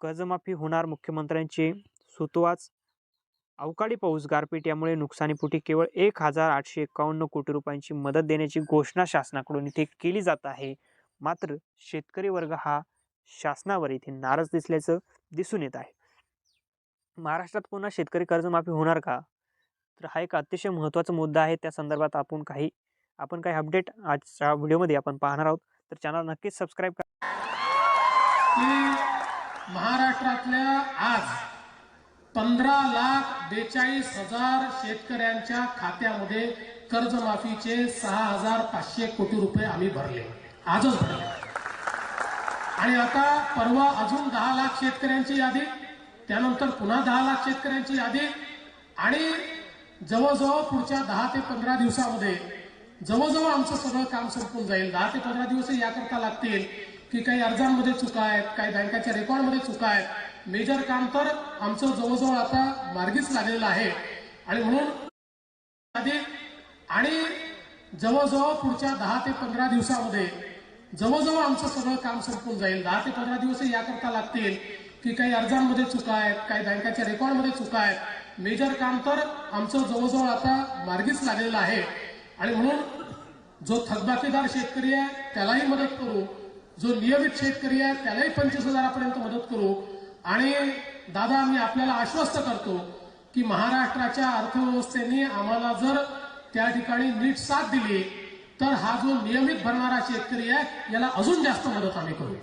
कर्जमाफी होणार मुख्यमंत्र्यांचे सुतवाच? अवकाळी पाऊस गारपीट यामुळे नुकसानीपोटी केवळ एक हजार आठशे एकावन्न कोटी रुपयांची मदत देण्याची घोषणा शासनाकडून इथे केली जात आहे. मात्र शेतकरी वर्ग हा शासनावर इथे नाराज दिसल्याचं दिसून येत आहे. महाराष्ट्रात पुन्हा शेतकरी कर्जमाफी होणार का? तर हा एक अतिशय महत्त्वाचा मुद्दा आहे. त्या संदर्भात आपण काही आपण काही अपडेट आजच्या व्हिडिओमध्ये आपण पाहणार आहोत. तर चॅनल नक्कीच सबस्क्राईब करा. महाराष्ट्रातल्या आज पंधरा लाख बेचाळीस हजार शेतकऱ्यांच्या खात्यामध्ये कर्जमाफीचे सहा हजार पाचशे कोटी रुपये आम्ही भरले. आजच भरले. आणि आता परवा अजून दहा लाख शेतकऱ्यांची यादी त्यानंतर पुन्हा दहा लाख शेतकऱ्यांची यादी आणि जवळजवळ पुढच्या दहा ते पंधरा दिवसामध्ये जवळजवळ आमचं सगळं काम संपून जाईल. दहा ते पंधरा दिवस याकरता लागतील. की काही अर्जांमध्ये चुका आहेत काही बँकाच्या रेकॉर्डमध्ये चुका आहेत. मेजर काम तर आमचं जवळजवळ आता मार्गीच लागलेलं आहे. आणि म्हणून आधी आणि जवळजवळ पुढच्या दहा ते पंधरा दिवसामध्ये जवळजवळ आमचं सगळं काम संपून जाईल. दहा ते पंधरा दिवस याकरता लागतील की काही अर्जांमध्ये चुका आहेत काही बँकाच्या रेकॉर्डमध्ये चुका आहेत. मेजर काम तर आमचं जवळजवळ आता मार्गीच लागलेलं आहे. आणि म्हणून जो थकबाकीदार शेतकरी आहे त्यालाही मदत करू. जो नियमित शेतकरी आहे त्यालाही पंचवीस हजारापर्यंत मदत करू. आणि दादा मी आपल्याला आश्वस्त करतो की महाराष्ट्राच्या अर्थव्यवस्थेने आम्हाला जर त्या ठिकाणी नीट साथ दिली तर हा जो नियमित भरणारा शेतकरी आहे याला अजून जास्त मदत आम्ही करू.